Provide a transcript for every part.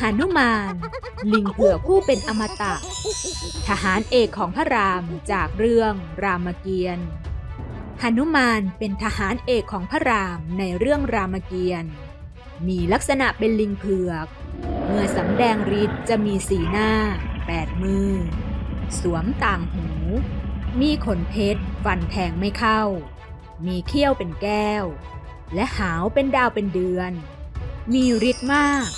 หนุมาน ลิงเผือกผู้เป็นอมตะ ทหารเอกของพระรามจากเรื่องรามเกียรติ์หนุมานเป็นทหารเอกของพระรามในเรื่องรามเกียรติ์มีลักษณะเป็นลิงเผือก เมื่อสำแดงฤทธิ์จะมีสีหน้า แปดมือ สวมต่างหู มีขนเพชรฟันแทงไม่เข้า มีเขี้ยวเป็นแก้ว และหาวเป็นดาวเป็นเดือน มีฤทธิ์มาก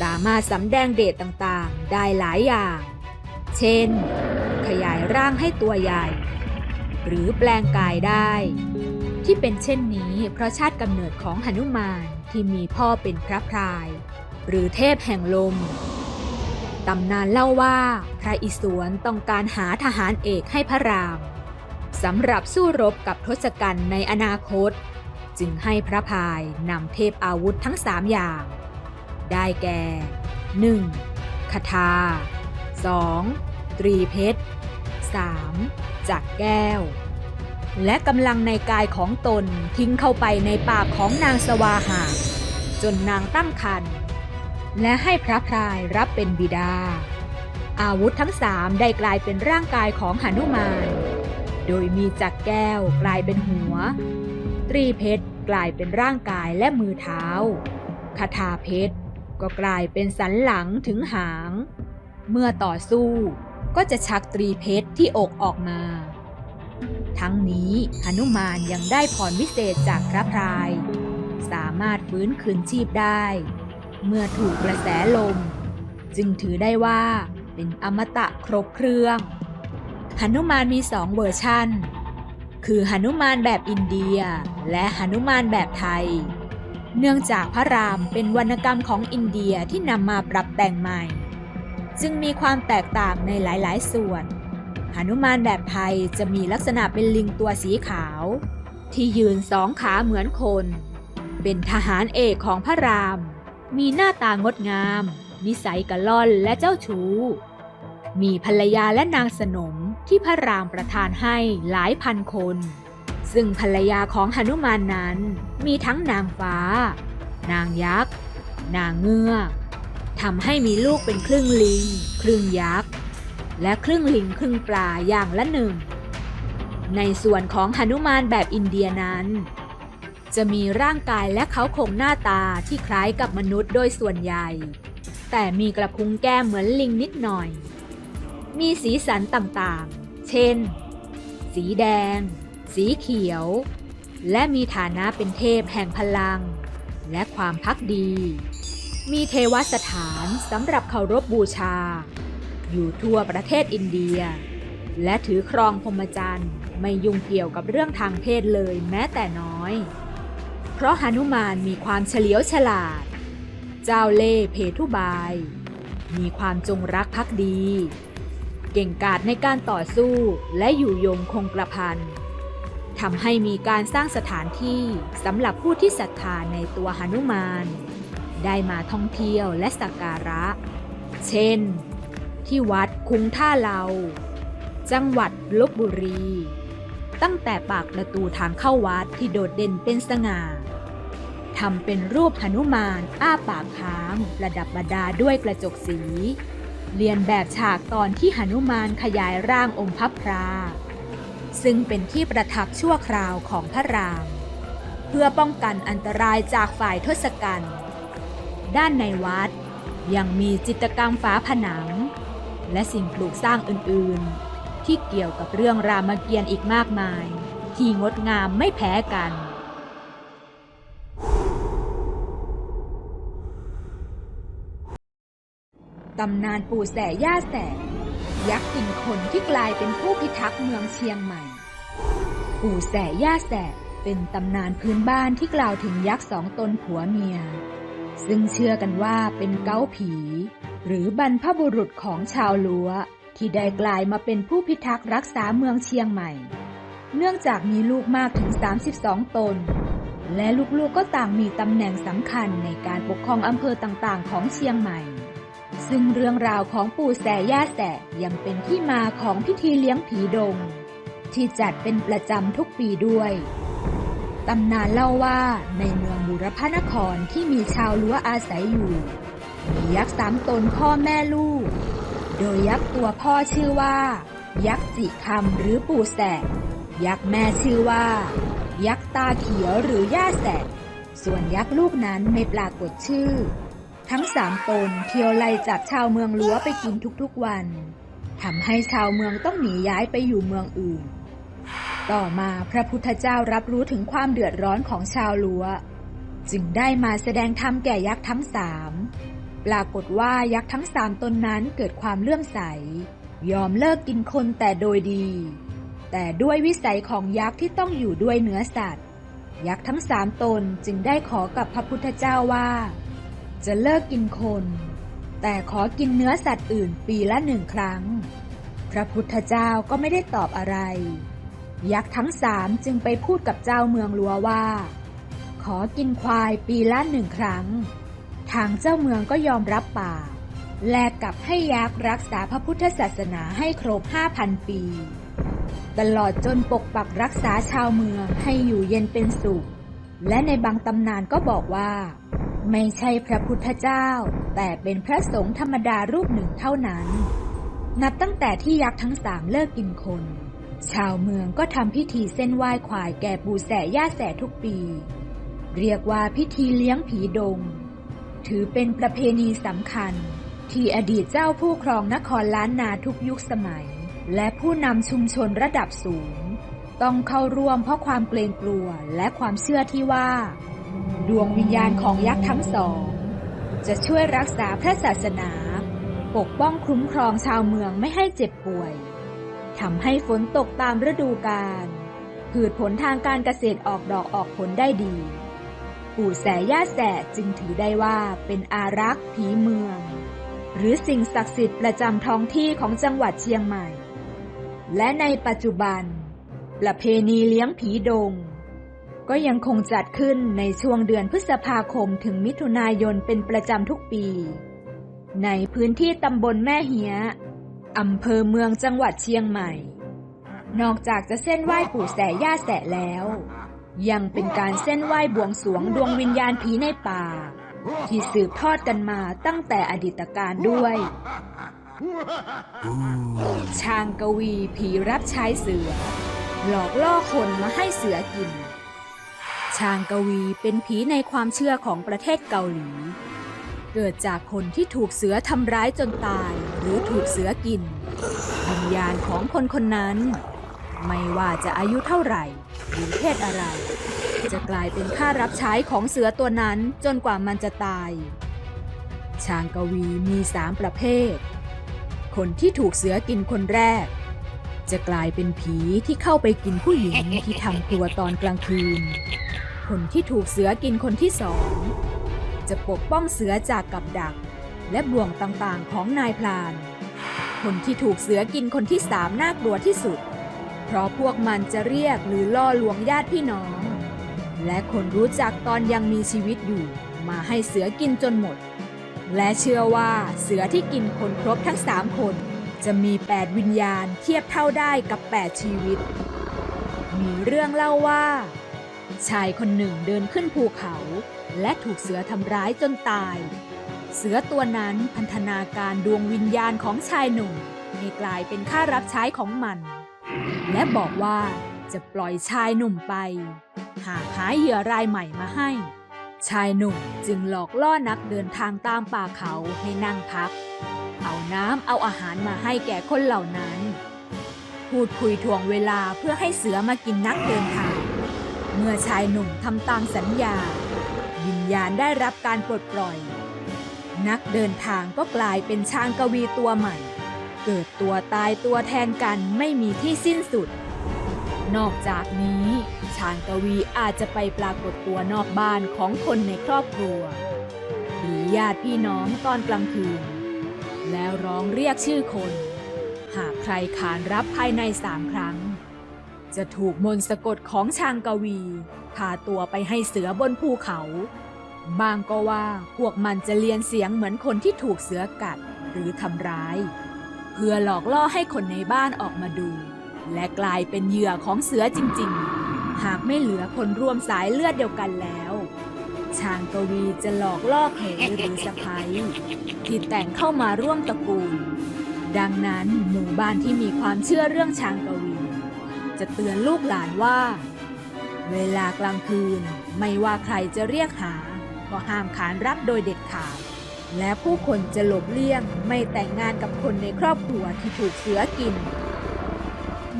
สามารถสำแดงเดชต่างๆ ได้หลายอย่าง เช่น ขยายร่างให้ตัวใหญ่ หรือแปลงกายได้ ที่เป็นเช่นนี้เพราะชาติกำเนิดของหนุมานที่มีพ่อเป็นพระพราย หรือเทพแห่งลมตำนานเล่าว่าพระอิศวรต้องการหาทหารเอกให้พระรามสำหรับสู้รบกับทศกัณฐ์ในอนาคต จึงให้พระพายนำเทพอาวุธทั้งสามอย่าง ได้แก่ 1. คาถา 2. ตรีเพชร 3. จักแก้ว และกำลังในกายของตนทิ้งเข้าไปในปากของนางสวาหา จนนางตั้งครรภ์และให้พระพรายรับเป็นบิดา อาวุธทั้งสามได้กลายเป็นร่างกายของหนุมาน โดยมีจักแก้วกลายเป็นหัว ตรีเพชรกลายเป็นร่างกายและมือเท้าคาถาเพชร ก็กลายเป็นสันหลังถึงหาง เมื่อต่อสู้ก็จะชักตรีเพชรที่อกออกมา ทั้งนี้หนุมานยังได้พรวิเศษจากพระพราย สามารถฟื้นคืนชีพได้ เมื่อถูกกระแสลม จึงถือได้ว่าเป็นอมตะครบเครื่องหนุมานมีสองเวอร์ชันคือหนุมานแบบอินเดีย และหนุมานแบบไทย เนื่องจากพระรามเป็นวรรณกรรมของอินเดียที่นำมาปรับแต่งใหม่ จึงมีความแตกต่างในหลายๆ ส่วนหนุมานแบบไทยจะมีลักษณะเป็นลิงตัวสีขาว ที่ยืนสองขาเหมือนคน เป็นทหารเอกของพระราม มีหน้าตางดงาม นิสัยกะล่อนและเจ้าชู้ มีภรรยาและนางสนมที่พระรามประทานให้หลายพันคน ซึ่งภรรยาของหนุมานนั้นมีทั้งนางฟ้า นางยักษ์ นางเงือกทำให้มีลูกเป็นครึ่งลิง ครึ่งยักษ์ และครึ่งลิงครึ่งปลาอย่างละหนึ่ง ในส่วนของหนุมานแบบอินเดียนั้น จะมีร่างกายและเขาโครงหน้าตาที่คล้ายกับมนุษย์โดยส่วนใหญ่ แต่มีกระพุ้งแก้มเหมือนลิงนิดหน่อย มีสีสันต่างๆ เช่น สีแดง สีเขียว และมีฐานะเป็นเทพแห่งพลัง และความพักดี มีเทวสถานสำหรับเคารพบบูชา อยู่ทั่วประเทศอินเดีย และถือครองพรหมจรรย์ไม่ยุ่งเกี่ยวกับเรื่องทางเพศเลยแม้แต่น้อย เพราะหนุมานมีความเฉลียวฉลาด เจ้าเล่ห์เพทุบาย มีความจงรักภักดี เก่งกาจในการต่อสู้และอยู่ยงคงกระพัน ทำให้มีการสร้างสถานที่สำหรับผู้ที่ศรัทธาในตัวหนุมาน ได้มาท่องเที่ยวและสักการะ เช่น ที่วัดคุ้งท่าเลาจังหวัดลบบุรี ตั้งแต่ปากประตูทางเข้าวัดที่โดดเด่นเป็นสง่าทำเป็นรูปหนุมาน อ้าปากค้างประดับประดาด้วยกระจกสี เรียนแบบฉากตอนที่หนุมานขยายร่างองค์พระพรา ซึ่งเป็นที่ประทับชั่วคราวของพระราม เพื่อป้องกันอันตรายจากฝ่ายทศกัณฐ์ด้านในวัดยังมีจิตกรรมฝาผนัง และสิ่งปลูกสร้างอื่นๆ ที่เกี่ยวกับเรื่องรามเกียรติ์อีกมากมาย ที่งดงามไม่แพ้กันตำนานปู่แสย่าแส ยักษ์กินคนที่กลายเป็นผู้พิทักษ์เมืองเชียงใหม่ ปู่แสย่าแสเป็นตำนานพื้นบ้านที่กล่าวถึงยักษ์สองตนผัวเมีย ซึ่งเชื่อกันว่าเป็นเก้าผี หรือบรรพบุรุษของชาวลัวที่ได้กลายมาเป็นผู้พิทักษ์รักษาเมืองเชียงใหม่ เนื่องจากมีลูกมากถึง 32 ตน และลูกๆก็ต่างมีตำแหน่งสำคัญในการปกครองอำเภอต่างๆ ของเชียงใหม่ ซึ่งเรื่องราวของปู่แสย่าแสยังเป็นที่มาของพิธีเลี้ยงผีดง ที่จัดเป็นประจำทุกปีด้วยตำนานเล่าว่าในเมืองบุรพนครที่มีชาวลัวอาศัยอยู่มียักษ์สามตนพ่อแม่ลูก โดยยักษ์ตัวพ่อชื่อว่า ยักษ์จิคำหรือปู่แสกยักษ์แม่ชื่อว่า ยักษ์ตาเขียวหรือย่าแสกส่วนยักษ์ลูกนั้นไม่ปรากฏชื่อ ทั้งสามตนเที่ยวไล่จับชาวเมืองลัวไปกินทุกๆวันทำให้ชาวเมืองต้องหนีย้ายไปอยู่เมืองอื่น ต่อมาพระพุทธเจ้ารับรู้ถึงความเดือดร้อนของชาวลัว จึงได้มาแสดงธรรมแก่ยักษ์ทั้งสามปรากฏว่ายักษ์ทั้งสามตนนั้นเกิดความเลื่อมใส ยอมเลิกกินคนแต่โดยดี แต่ด้วยวิสัยของยักษ์ที่ต้องอยู่ด้วยเนื้อสัตว์ ยักษ์ทั้งสามตนจึงได้ขอกับพระพุทธเจ้าว่า จะเลิกกินคน แต่ขอกินเนื้อสัตว์อื่นปีละหนึ่งครั้ง พระพุทธเจ้าก็ไม่ได้ตอบอะไร ยักษ์ทั้งสามจึงไปพูดกับเจ้าเมืองลัวว่า ขอกินควายปีละหนึ่งครั้ง ทางเจ้าเมืองก็ยอมรับปากแลกกับให้ยักษ์รักษาพระพุทธศาสนาให้ครบห้าพันปี ตลอดจนปกปักรักษาชาวเมืองให้อยู่เย็นเป็นสุข และในบางตำนานก็บอกว่า ไม่ใช่พระพุทธเจ้า แต่เป็นพระสงฆ์ธรรมดารูปหนึ่งเท่านั้น นับตั้งแต่ที่ยักษ์ทั้งสามเลิกกินคน ชาวเมืองก็ทำพิธีเส้นไหว้ควายแก่ปู่แสย่าแสทุกปี เรียกว่าพิธีเลี้ยงผีดง ถือเป็นประเพณีสำคัญ ที่อดีตเจ้าผู้ครองนครล้านนาทุกยุคสมัย และผู้นำชุมชนระดับสูง ต้องเข้าร่วมเพราะความเกรงกลัวและความเชื่อที่ว่า ดวงวิญญาณของยักษ์ทั้งสอง จะช่วยรักษาพระศาสนา ปกป้องคุ้มครองชาวเมืองไม่ให้เจ็บป่วยทำให้ฝนตกตามฤดูกาลพืชผลทางการเกษตรออกดอกออกผลได้ดี ปู่แสย่าแสจึงถือได้ว่าเป็นอารักษ์ผีเมือง หรือสิ่งศักดิ์สิทธิ์ประจำท้องที่ของจังหวัดเชียงใหม่ และในปัจจุบัน ประเพณีเลี้ยงผีดง ก็ยังคงจัดขึ้นในช่วงเดือนพฤษภาคมถึงมิถุนายนเป็นประจำทุกปี ในพื้นที่ตำบลแม่เหียอำเภอเมืองจังหวัดเชียงใหม่ นอกจากจะเส้นไหว้ปู่แสย่าแสแล้ว ยังเป็นการเส้นไหว้บวงสรวงดวงวิญญาณผีในป่า ที่สืบทอดกันมาตั้งแต่อดีตการด้วยชางกวีผีรับใช้เสือ หลอกล่อคนมาให้เสือกิน ชางกวีเป็นผีในความเชื่อของประเทศเกาหลี เกิดจากคนที่ถูกเสือทำร้ายจนตาย หรือถูกเสือกิน วิญญาณของคนคนนั้น ไม่ว่าจะอายุเท่าไหร่หรือเพศอะไร จะกลายเป็นข้ารับใช้ของเสือตัวนั้นจนกว่ามันจะตาย ชางกวีมีสามประเภท คนที่ถูกเสือกินคนแรกจะกลายเป็นผีที่เข้าไปกินผู้หญิงที่ทำครัวตอนกลางคืน คนที่ถูกเสือกินคนที่สอง จะปกป้องเสือจากกับดัก และบ่วงต่างๆของนายพลาน คนที่ถูกเสือกินคนที่สามน่ากลัวที่สุด เพราะพวกมันจะเรียกหรือล่อลวงญาติพี่น้อง และคนรู้จักตอนยังมีชีวิตอยู่ มาให้เสือกินจนหมด และเชื่อว่าเสือที่กินคนครบทั้งสามคน จะมีแปดวิญญาณเทียบเท่าได้กับแปดชีวิต มีเรื่องเล่าว่า ชายคนหนึ่งเดินขึ้นภูเขา และถูกเสือทำร้ายจนตาย เสือตัวนั้นพันธนาการดวงวิญญาณของชายหนุ่มให้กลายเป็นข้ารับใช้ของมัน และบอกว่าจะปล่อยชายหนุ่มไป หากหาเหยื่อรายใหม่มาให้ ชายหนุ่มจึงหลอกล่อนักเดินทางตามป่าเขาให้นั่งพัก เอาน้ำเอาอาหารมาให้แก่คนเหล่านั้น พูดคุยทวงเวลาเพื่อให้เสือมากินนักเดินทาง เมื่อชายหนุ่มทำตามสัญญา วิญญาณได้รับการปลดปล่อย นักเดินทางก็กลายเป็นช้างกวีตัวใหม่ เกิดตัวตายตัวแทนกันไม่มีที่สิ้นสุด นอกจากนี้ชางกวีอาจจะไปปรากฏตัวนอกบ้านของคนในครอบครัวหรือญาติพี่น้องตอนกลางคืน แล้วร้องเรียกชื่อคน หากใครขานรับภายในสามครั้ง จะถูกมนต์สะกดของชางกวีพาตัวไปให้เสือบนภูเขา บางก็ว่าพวกมันจะเลียนเสียงเหมือนคนที่ถูกเสือกัดหรือทำร้าย เพื่อหลอกล่อให้คนในบ้านออกมาดู และกลายเป็นเหยื่อของเสือจริง ๆ หากไม่เหลือคนร่วมสายเลือดเดียวกันแล้วชางกวีจะหลอกล่อเขยหรือสะพ้ายที่แต่งเข้ามาร่วมตระกูล ดังนั้นหมู่บ้านที่มีความเชื่อเรื่องชางกวี จะเตือนลูกหลานว่า เวลากลางคืนไม่ว่าใครจะเรียกหา ก็ห้ามขานรับโดยเด็ดขาด และผู้คนจะหลบเลี่ยงไม่แต่งงานกับคนในครอบครัวที่ถูกเสือกิน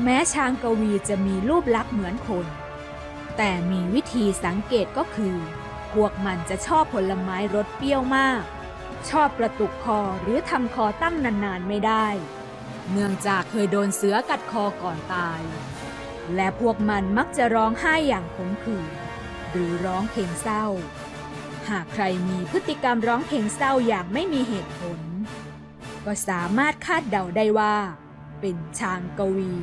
แม้ช้างกวีจะมีรูปลักษณ์เหมือนคน แต่มีวิธีสังเกตก็คือ พวกมันจะชอบผลไม้รสเปรี้ยวมาก ชอบกระตุกคอหรือทำคอตั้งนานๆไม่ได้เนื่องจากเคยโดนเสือกัดคอก่อนตาย และพวกมันมักจะร้องไห้อย่างขมขื่นหรือร้องเพลงเศร้า หากใครมีพฤติกรรมร้องเพลงเศร้าอย่างไม่มีเหตุผล ก็สามารถคาดเดาได้ว่า เป็นชางกวี